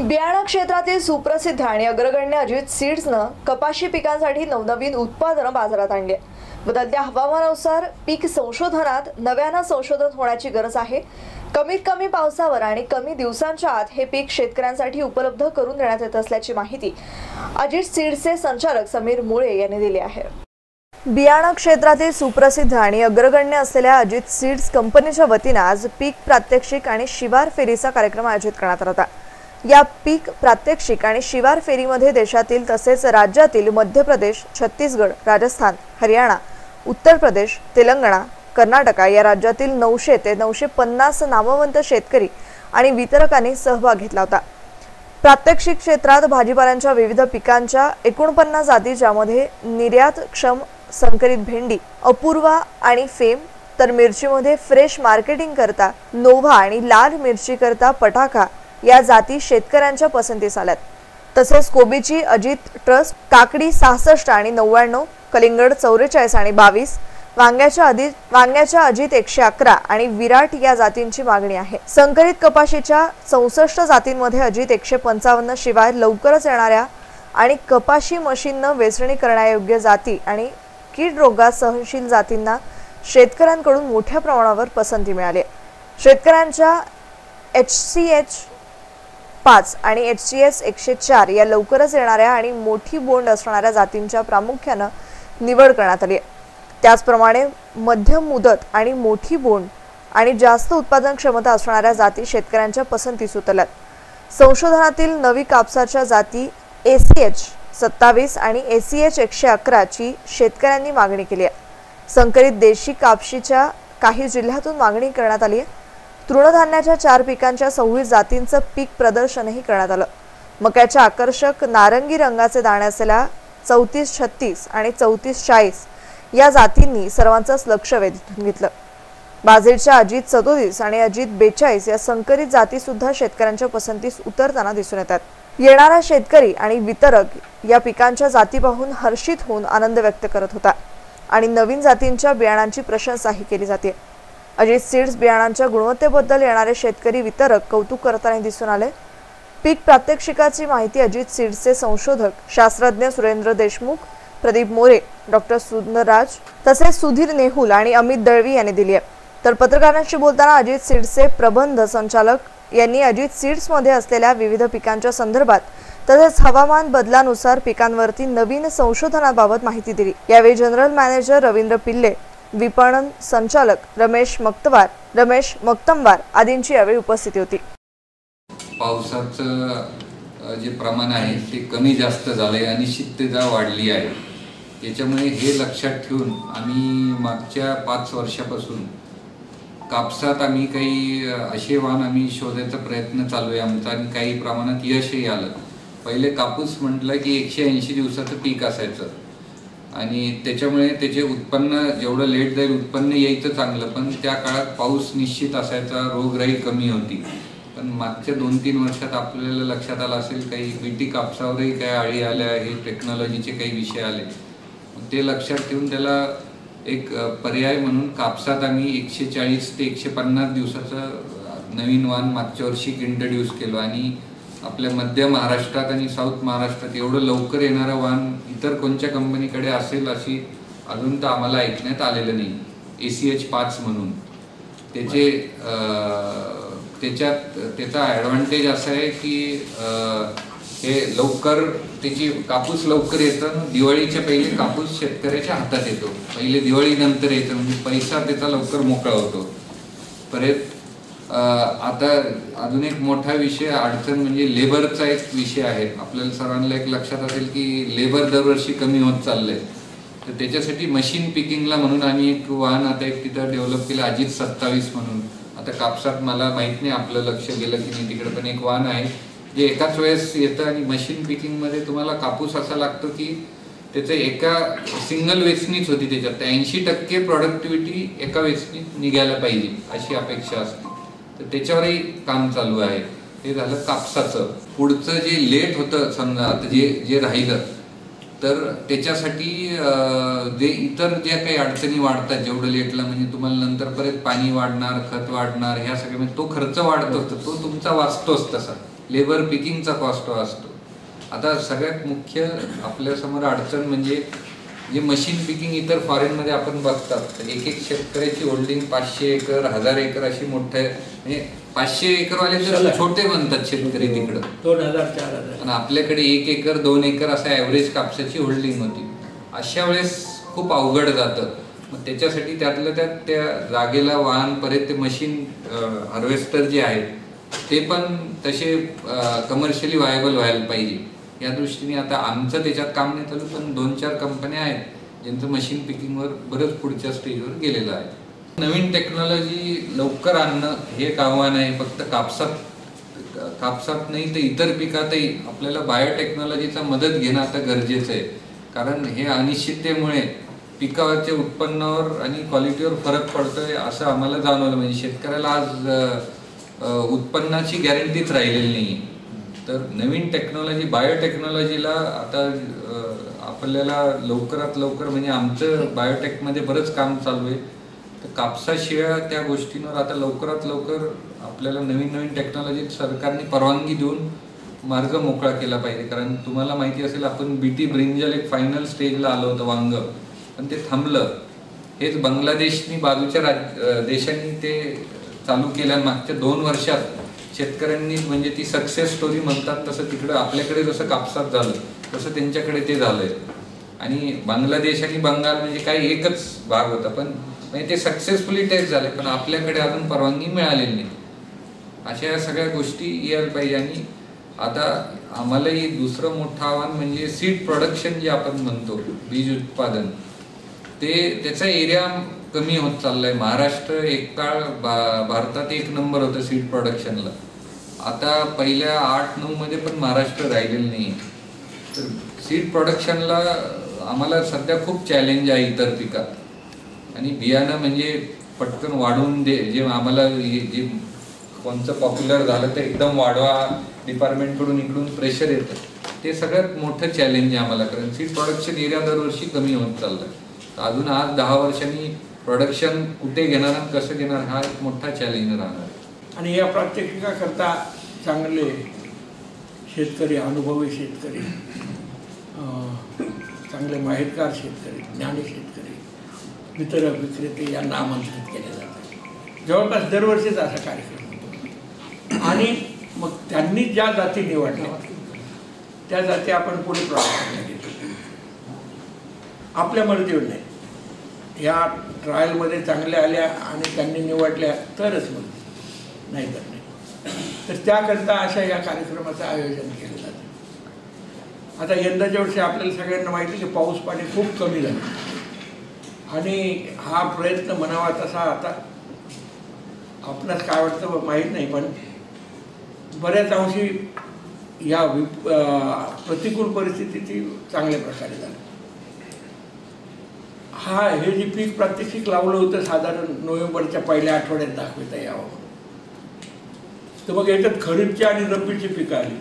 बियाणा क्षेत्रातील सुप्रसिद्ध आणि अग्रगण्य अजित सीड्सनं कपाशी पिकांसाठी नवनवीन उत्पादनं बाजारात आणली आहेत. बदलत्या हवामानानुसार पीक संशोधनात नव्यानं संशोधन होण्याची गरज आहे. कमीत कमी पावसावर आणि कमी दिवसांच्या आत हे पीक शेतकऱ्यांसाठी उपलब्ध करून देण्यात येत असल्याची माहिती अजित सीड्सचे संचालक समीर मुळे यांनी दिली आहे. बियाणा क्षेत्रातील सुप्रसिद्ध आणि अग्रगण्य असलेल्या अजित सीड्स कंपनीच्या वतीनं आज पीक प्रात्यक्षिक आणि शिवार फेरीचा कार्यक्रम आयोजित करण्यात आला होता. या पीक प्रात्यक्षिक आणि शिवार फेरीमध्ये देशातील तसेच राज्यातील मध्य प्रदेश छत्तीसगड राजस्थान हरियाणा उत्तर प्रदेश तेलंगणा कर्नाटका या राज्यातील नऊशे ते नऊशे पन्नास नामवंत शेतकरी आणि वितरकांनी सहभाग घेतला होता. प्रात्यक्षिक क्षेत्रात भाजीपाल्यांच्या विविध पिकांच्या एकोणपन्नास जाती ज्यामध्ये निर्यातक्षम संकरित भेंडी अपूर्वा आणि फेम तर मिरचीमध्ये फ्रेश मार्केटिंग करता नोव्हा आणि लाल मिरची करता पटाखा या जाती शेतकऱ्यांच्या पसंतीस आल्यात. तसेच कोबीची अजित ट्रस्ट काकडी सहासष्ट आणि नव्याण्णव कलिंगड चौवेचाळीस आणि बावीस वांग्याच्या अधिक वांग्याच्या अजित एकशे अकरा आणि विराट या जातींची मागणी आहे. संकरित कपाशीच्या चौसष्ट जातींमध्ये अजित एकशे पंचावन्न शिवाय लवकरच येणाऱ्या आणि कपाशी मशीननं वेचणी करण्यायोग्य जाती आणि कीड रोगात सहनशील जातींना शेतकऱ्यांकडून मोठ्या प्रमाणावर पसंती मिळाली शेतकऱ्यांच्या एच सी एच पाच आणि एच सी एस एकशे चार या लवकरच येणाऱ्या आणि मोठी बोंड असणाऱ्या जातींच्या प्रामुख्यानं निवड करण्यात आली आहे. त्याचप्रमाणे मध्यम मुदत आणि मोठी बोंड आणि जास्त उत्पादन क्षमता असणाऱ्या जाती शेतकऱ्यांच्या पसंतीस उतरल्यात संशोधनातील नवी कापसाच्या जाती ए सी एच सत्तावीस आणि ए सी एच एकशे अकराची शेतकऱ्यांनी मागणी केली आहे. संकरित देशी कापशीच्या काही जिल्ह्यातून मागणी करण्यात आली आहे. तृणधान्याच्या चार पिकांच्या सव्वीस जातींचं पीक प्रदर्शनही करण्यात आलं. मक्याच्या आकर्षक नारंगी रंगाचे दाणे असलेल्या चौतीस छत्तीस आणि चौतीस चाळीस या जातींनी सर्वांचंच लक्ष वेधून घेतलं. बाजरीच्या अजित सदोतीस आणि अजित बेचाळीस या संकरित जाती सुद्धा शेतकऱ्यांच्या पसंतीस उतरताना दिसून येतात. येणारा शेतकरी आणि वितरक या पिकांच्या जाती पाहून हर्षित होऊन आनंद व्यक्त करत होता आणि नवीन जातींच्या बियाणांची प्रशंसाही केली जाते. अजित सीड्स बियाणांच्या गुणवत्तेबद्दल येणारे शेतकरी वितरक कौतुक करताना दिसून आले. पीक प्रात्यक्षिकाची माहिती अजित सीड्सचे संशोधक शास्त्रज्ञ सुरेंद्र देशमुख प्रदीप मोरे डॉक्टर सुंदरराज तसेच सुधीर नेहुल आणि अमित दळवी यांनी दिली आहे. तर पत्रकारांशी बोलताना अजित सीड्सचे प्रबंध संचालक यांनी अजित सीड्समध्ये असलेल्या विविध पिकांच्या संदर्भात तसेच हवामान बदलानुसार पिकांवरती नवीन संशोधनाबाबत माहिती दिली. यावेळी जनरल मॅनेजर रवींद्र पिल्ले विपणन संचालक रमेश मक्तवार रमेश मक्तमवार आदींची यावेळी उपस्थिती होती. पावसाचं जे प्रमाण आहे ते कमी जास्त झालं आहे अनिश्चितता वाढली आहे. त्याच्यामुळे हे लक्षात ठेवून आम्ही मागच्या पाच वर्षापासून कापसात आम्ही काही असे वाहन आम्ही शोधायचा प्रयत्न चालू आहे आमचा आणि काही प्रमाणात यशही आलं. पहिले कापूस म्हटलं की एकशे ऐंशी दिवसाचं पीक असायचं. आणि त्याच्यामुळे त्याचे उत्पन्न जेवढं लेट जाईल उत्पन्न यायचं चांगलं पण त्या काळात पाऊस निश्चित असायचा रोगराई कमी होती. पण मागच्या दोन तीन वर्षात आपल्याला लक्षात आलं असेल काही बीटी कापसावरही काही आळी आल्या हे टेक्नॉलॉजीचे काही विषय आले. ते लक्षात ठेवून त्याला एक पर्याय म्हणून कापसात आम्ही एकशे चाळीस ते एकशे पन्नास दिवसाचं नवीन वाण मागच्या वर्षी इंट्रोड्यूस केलो आणि आपल्या मध्य महाराष्ट्रात आणि साऊथ महाराष्ट्रात एवढं लवकर येणारं वाहन इतर कोणत्या कंपनीकडे असेल अशी अजून तर आम्हाला ऐकण्यात आलेलं नाही. ए सी एच पाच म्हणून. त्याचे त्याच्यात त्याचा ॲडव्हान्टेज असा आहे की हे लवकर त्याची कापूस लवकर येतं दिवाळीच्या पहिले कापूस शेतकऱ्याच्या हातात येतो. पहिले दिवाळीनंतर येतं म्हणजे पैसा त्याचा लवकर मोकळा होतो. परत आता अजून एक मोठा विषय अडचण म्हणजे लेबरचा एक विषय आहे. आपल्याला सर्वांना एक लक्षात असेल की लेबर दरवर्षी कमी होत चाललंय. तर त्याच्यासाठी मशीन पिकिंगला म्हणून आम्ही एक वाहन आता एक तिथं डेव्हलप केलं अजित सत्तावीस म्हणून. आता कापसात मला माहीत नाही आपलं लक्ष गेलं की नाही तिकडे पण एक वाहन आहे. जे एकाच वेळेस येतं आणि मशीन पिकिंगमध्ये तुम्हाला कापूस असा लागतो की त्याचं एका सिंगल वेचणीच होती त्याच्यात. ऐंशी टक्के प्रॉडक्टिव्हिटी एका वेचणीत निघायला पाहिजे अशी अपेक्षा असते. तर त्याच्यावरही काम चालू आहे. हे झालं कापसाचं. पुढचं जे लेट होतं समजा आता जे जे राहिलं तर त्याच्यासाठी जे इतर ज्या काही अडचणी वाढतात जेवढं लेटला म्हणजे तुम्हाला नंतर परत पाणी वाढणार खत वाढणार ह्या सगळ्या म्हणजे तो खर्च वाढतोच असतो तो तुमचा वाचतोच तसा. लेबर पिकिंगचा कॉस्ट वाचतो आता सगळ्यात मुख्य आपल्यासमोर अडचण म्हणजे जे मशीन पिकिंग इतर फॉरेनमध्ये आपण बघतात तर एक एक शेतकऱ्याची होल्डिंग पाचशे एकर हजार एकर अशी मोठे म्हणजे पाचशे एकरवाले तर छोटे म्हणतात शेतकरी तिकडं. दोन हजार चार हजार. आणि आपल्याकडे एक एकर दोन एकर असं ॲव्हरेज कापसाची होल्डिंग होती. अशा वेळेस खूप अवघड जातं. मग त्याच्यासाठी त्यातलं त्यात त्या जागेला वाहन परत ते मशीन हार्वेस्टर जे आहेत ते पण तसे कमर्शियली व्हायबल व्हायला पाहिजे. या दृष्टीने आता आमचं त्याच्यात काम नाही चालू पण दोन चार कंपन्या आहेत ज्यांचं मशीन पिकिंगवर बरंच पुढच्या स्टेजवर गेलेलं आहे. नवीन टेक्नॉलॉजी लवकर आणणं हे एक आव्हान आहे फक्त कापसात कापसात नाही तर इतर पिकातही आपल्याला बायोटेक्नॉलॉजीचा मदत घेणं आता गरजेचं आहे. कारण हे अनिश्चिततेमुळे पिकावरच्या उत्पन्नावर आणि क्वालिटीवर फरक पडतोय असं आम्हाला जाणवलं. म्हणजे शेतकऱ्याला आज उत्पन्नाची गॅरंटीच राहिलेली नाही तर नवीन टेक्नॉलॉजी बायोटेक्नॉलॉजीला आता आपल्याला लवकरात लवकर म्हणजे आमचं बायोटेकमध्ये बरंच काम चालू आहे. तर कापसाशिवाय त्या गोष्टींवर आता लवकरात लवकर आपल्याला नवीन नवीन टेक्नॉलॉजी सरकारने परवानगी देऊन मार्ग मोकळा केला पाहिजे. कारण तुम्हाला माहिती असेल आपण बीटी ब्रिंजल एक फायनल स्टेजला आलो होतं वांग. पण ते थांबलं. हेच बांगलादेशनी बाजूच्या राज देशांनी ते चालू केल्या मागच्या दोन वर्षात शेतकऱ्यांनी म्हणजे ती सक्सेस स्टोरी म्हणतात तसं तिकडं आपल्याकडे जसं कापसात झालं तसं त्यांच्याकडे ते झालंय. आणि बांगलादेश आणि बंगाल म्हणजे काही एकच भाग होता पण म्हणजे ते सक्सेसफुली टेस्ट झाले पण आपल्याकडे अजून परवानगी मिळालेली नाही. अशा या सगळ्या गोष्टी यायला पाहिजे. आणि आता आम्हालाही दुसरं मोठं आव्हान म्हणजे सीड प्रोडक्शन जे आपण म्हणतो बीज उत्पादन ते त्याचा एरिया कमी होत चाललंय. महाराष्ट्र एक काळ भा- भारतात एक नंबर होतं सीड प्रोडक्शनला आता पहिल्या आठ नऊ मध्ये पण महाराष्ट्र राहिलेलं नाही तर सीड प्रोडक्शनला आम्हाला सध्या खूप चॅलेंज आहे इतर पिकात. आणि बियाणं म्हणजे पटकन वाढवून दे जे आम्हाला हे- जे कोणचं पॉप्युलर झालं तर एकदम वाढवा डिपार्टमेंटकडून इकडून प्रेशर येतं. ते सगळ्यात मोठं चॅलेंज आहे आम्हाला. कारण सीड प्रोडक्शन एरिया दरवर्षी कमी होत चाललं आहे अजून आज दहा वर्षांनी प्रोडक्शन कुठे घेणार कसं घेणार हा एक मोठा चॅलेंज राहणार आहे. आणि या प्रात्यक्षिकाकरता चांगले शेतकरी अनुभवी शेतकरी चांगले माहितगार शेतकरी ज्ञानी शेतकरी वितरक विक्रेते यांना आमंत्रित केले जाते. जवळपास दरवर्षीच असा कार्यक्रम आणि मग त्यांनी ज्या जाती निवडल्या त्या जाती आपण पुढे प्रवास घेतो. आपल्या मर्जीवर नाही. या ट्रायलमध्ये चांगल्या आल्या आणि त्यांनी निवडल्या तरच मग नाही तर नाही. तर त्याकरता अशा या कार्यक्रमाचं आयोजन केलं जातं. आता यंदाच्या वर्षी आपल्याला सगळ्यांना माहिती आहे की पाऊस पाणी खूप कमी झालं. आणि हा प्रयत्न म्हणावा तसा आता आपणास काय वाटतं माहीत नाही पण बऱ्याच अंशी या विप प्रतिकूल परिस्थितीची चांगल्या प्रकारे झाली. हा हे जे पीक प्रात्यक्षिक लावलं होतं साधारण नोव्हेंबरच्या पहिल्या आठवड्यात दाखवता यावं. तर मग याच्यात खरीपची आणि रब्बीची पिकं आली.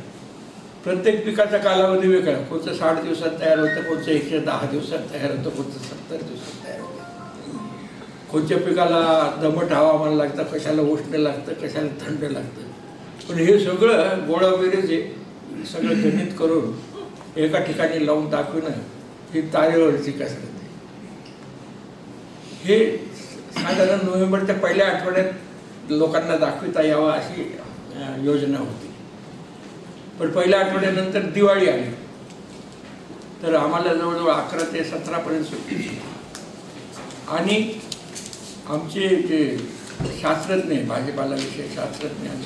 प्रत्येक पिकाचा कालावधी वेगळा. कोणतं साठ दिवसात तयार होतं कोणतं एकशे दहा दिवसात तयार होतं कोणतं सत्तर दिवसात तयार होतं. कोणत्या पिकाला दमट हवामान लागतं कशाला उष्ण लागतं कशाला थंड लागतं. पण हे सगळं गोळा बेरीज हे सगळं गणित करून एका ठिकाणी लावून दाखवणं ही तारेवरची कसरत हे साधारण नोव्हेंबरच्या पहिल्या आठवड्यात लोकांना दाखविता यावं अशी योजना होती. पण पहिल्या आठवड्यानंतर दिवाळी आली. तर आम्हाला जवळजवळ अकरा ते सतरापर्यंत सुट्टी आणि आमचे जे शास्त्रज्ञ आहे, भाजीपाला विषय शास्त्रज्ञ आणि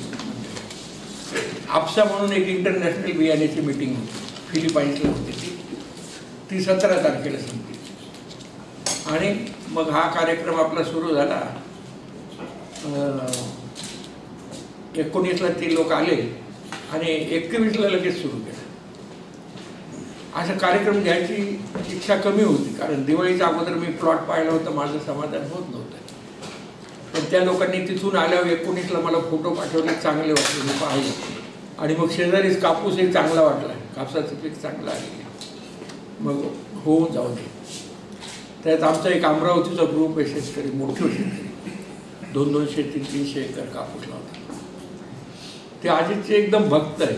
आपसा म्हणून एक इंटरनॅशनल बियाण्याची मीटिंग होती. फिलिपाईन्सला होती ती. ती सतरा तारखेला संपली. आणि मग हा कार्यक्रम आपला सुरू झाला. एकोणीसला ते लोक आले आणि एकवीसला लगेच सुरू केलं. असा कार्यक्रम घ्यायची इच्छा कमी होती कारण दिवाळीच्या अगोदर मी प्लॉट पाहिलं होतं माझं समाधान होत नव्हतं. पण त्या लोकांनी तिथून आल्यावर एकोणीसला मला फोटो पाठवले चांगले वाटले मी पाहिले. आणि मग शेजारीच कापूसही चांगला वाटला कापसाचं पीक चांगलं आलेलं मग होऊन जाऊ दे. त्यात आमचा एक अमरावतीचा ग्रुप आहे शेतकरी मोठे शेतकरी दोन दोनशे तीन तीनशे एकर कापूस लावतात ते आजीचे एकदम भक्त आहे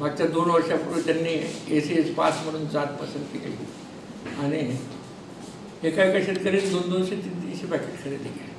मागच्या दोन वर्षापूर्वी त्यांनी ए सी एस पाच म्हणून जात पसंती केली. आणि एका एका शेतकऱ्याने दोन दोनशे तीन तीनशे पॅकेट खरेदी केले.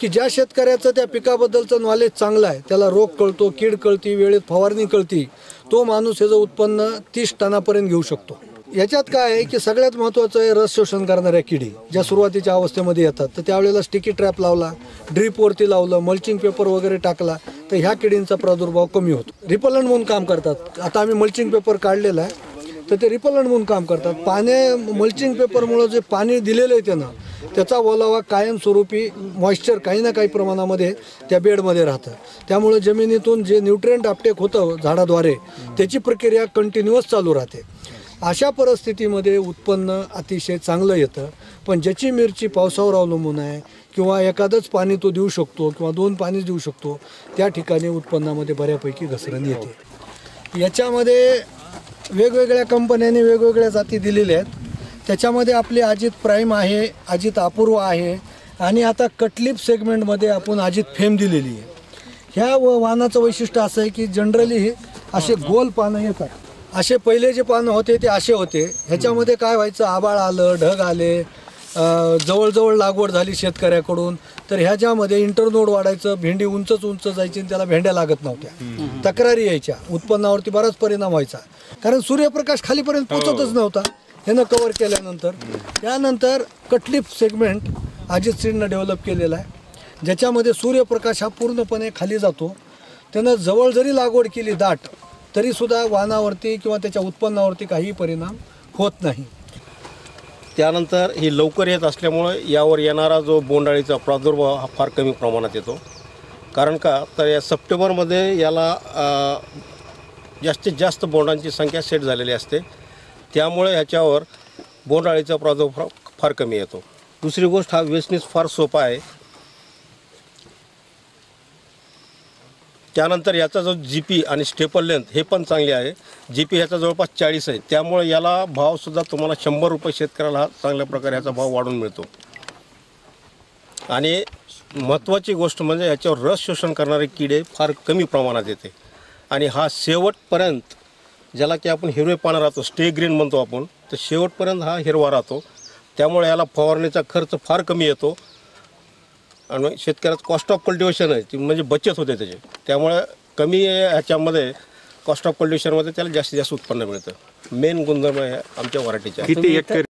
की ज्या शेतकऱ्याचं त्या पिकाबद्दलचं नॉलेज चांगलं आहे त्याला रोग कळतो कीड कळती वेळेत फवारणी कळती तो माणूस याचं उत्पन्न तीस टनापर्यंत घेऊ शकतो. याच्यात काय आहे की सगळ्यात महत्त्वाचं आहे रस शोषण करणाऱ्या किडी ज्या सुरुवातीच्या अवस्थेमध्ये येतात. तर त्यावेळेला स्टिकी ट्रॅप लावला ड्रीपवरती लावलं मल्चिंग पेपर वगैरे टाकला तर ह्या किडींचा प्रादुर्भाव कमी होतो. रिपलंट म्हणून काम करतात. आता आम्ही मल्चिंग पेपर काढलेला आहे तर ते रिपलंट म्हणून काम करतात. पाण्या मल्चिंग पेपरमुळं जे पाणी दिलेलं आहे त्यानं त्याचा ओलावा कायमस्वरूपी मॉइश्चर काही ना काही प्रमाणामध्ये त्या बेडमध्ये राहतं. त्यामुळे जमिनीतून जे न्यूट्रियंट अपटेक होतं झाडाद्वारे त्याची प्रक्रिया कंटिन्युअस चालू राहते. अशा परिस्थितीमध्ये उत्पन्न अतिशय चांगलं येतं. पण ज्याची मिरची पावसावर अवलंबून आहे किंवा एखादंच पाणी तो देऊ शकतो किंवा दोन पाणी देऊ शकतो त्या ठिकाणी उत्पन्नामध्ये बऱ्यापैकी घसरण येते. याच्यामध्ये वेगवेगळ्या कंपन्यांनी वेगवेगळ्या जाती दिलेल्या आहेत. त्याच्यामध्ये आपली अजित प्राईम आहे अजित अपूर्व आहे आणि आता कटलिप सेगमेंटमध्ये आपण अजित फेम दिलेली आहे. ह्या व वाहनाचं वैशिष्ट्य असं आहे की जनरली असे गोल पानं येतात. असे पहिले जे पानं होते ते असे होते. ह्याच्यामध्ये काय व्हायचं? आबाळ आलं ढग आले जवळजवळ लागवड झाली शेतकऱ्याकडून. तर ह्याच्यामध्ये इंटरनोड वाढायचं भेंडी उंचच उंच जायची आणि त्याला भेंड्या लागत नव्हत्या. तक्रारी यायच्या. उत्पन्नावरती बराच परिणाम व्हायचा. कारण सूर्यप्रकाश खालीपर्यंत पोचतच नव्हता. ह्यानं कव्हर केल्यानंतर. त्यानंतर कटलिप सेगमेंट अजित सिंगनं डेव्हलप केलेला आहे. ज्याच्यामध्ये सूर्यप्रकाश हा पूर्णपणे खाली जातो. त्यानं जवळ जरी लागवड केली दाट तरीसुद्धा वाहनावरती किंवा त्याच्या उत्पन्नावरती काही परिणाम होत नाही. त्यानंतर ही लवकर येत असल्यामुळे यावर येणारा जो बोंडाळीचा प्रादुर्भाव हा फार कमी प्रमाणात येतो. कारण का? तर या सप्टेंबरमध्ये याला जास्तीत जास्त बोंडांची संख्या सेट झालेली असते. त्यामुळे ह्याच्यावर बोंडाळीचा प्रादुर्भाव फार कमी येतो. दुसरी गोष्ट हा वेचणीस फार सोपा आहे. त्यानंतर याचा जो जी पी आणि स्टेपल लेंथ हे पण चांगले आहे. जी पी ह्याचा जवळपास चाळीस आहे. त्यामुळे याला भावसुद्धा तुम्हाला शंभर रुपये शेतकऱ्याला हा चांगल्या प्रकारे ह्याचा भाव वाढून मिळतो. आणि महत्त्वाची गोष्ट म्हणजे याच्यावर रस शोषण करणारे किडे फार कमी प्रमाणात येते. आणि हा शेवटपर्यंत ज्याला की आपण हिरवे पानं राहतो स्टे ग्रीन म्हणतो आपण तर शेवटपर्यंत हा हिरवा राहतो. त्यामुळे याला फवारणीचा खर्च फार कमी येतो. आणि शेतकऱ्याचं कॉस्ट ऑफ कल्टिवेशन आहे ती म्हणजे बचत होते त्याची. त्यामुळे कमी ह्याच्यामध्ये कॉस्ट ऑफ कल्टिवेशनमध्ये त्याला जास्तीत जास्त उत्पन्न मिळतं. मेन गुणधर्म आहे आमच्या वराठीच्या किती